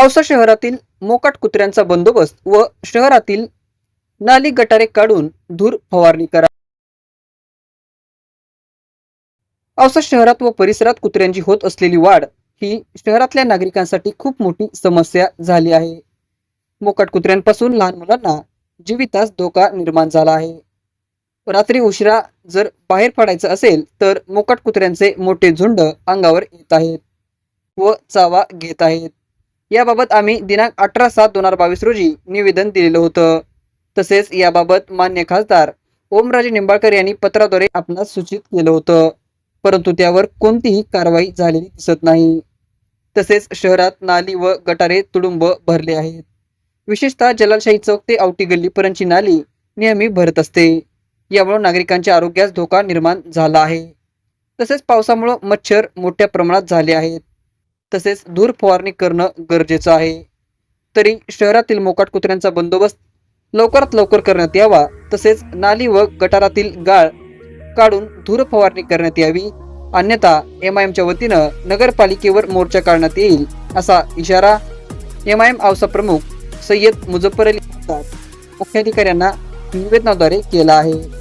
औसा शहरातील मोकाट कुत्र्यांचा बंदोबस्त व शहरातील नाली गटारे काढून धूर फवारणी करा. औसा शहरात व परिसरात कुत्र्यांची होत असलेली वाढ ही शहरातल्या नागरिकांसाठी खूप मोठी समस्या झाली आहे. मोकाट कुत्र्यांपासून लहान मुलांना जीवितास धोका निर्माण झाला आहे. रात्री उशिरा जर बाहेर पडायचं असेल तर मोकाट कुत्र्यांचे मोठे झुंड अंगावर येत आहेत व चावा घेत आहेत. याबाबत आम्ही दिनांक अठरा सात दोन हजार बावीस रोजी निवेदन दिलेलं होतं. तसेच याबाबत मान्य खासदार ओमराजे निंबाळकर यांनी पत्राद्वारे आपणास सूचित केलं होतं. परंतु त्यावर कोणतीही कारवाई झालेली दिसत नाही. तसेच शहरात नाली व गटारे तुडुंब भरले आहेत. विशेषतः जलालशाही चौक ते आवटी गल्लीपर्यंतची नाली नेहमी भरत असते. यामुळे नागरिकांच्या आरोग्यास धोका निर्माण झाला आहे. तसेच पावसामुळे मच्छर मोठ्या प्रमाणात झाले आहेत. तसेच धूर फवारणी करणं गरजेचं आहे. तरी शहरातील मोकाट कुत्र्यांचा बंदोबस्त लवकरात लवकर करण्यात यावा. तसेच नाली व गटारातील गाळ काढून धूर फवारणी करण्यात यावी. अन्यथा एम आय एमच्या वतीनं नगरपालिकेवर मोर्चा काढण्यात येईल असा इशारा एम आय एम औसा प्रमुख सय्यद मुझफ्फर अली मुख्याधिकाऱ्यांना निवेदनाद्वारे केला आहे.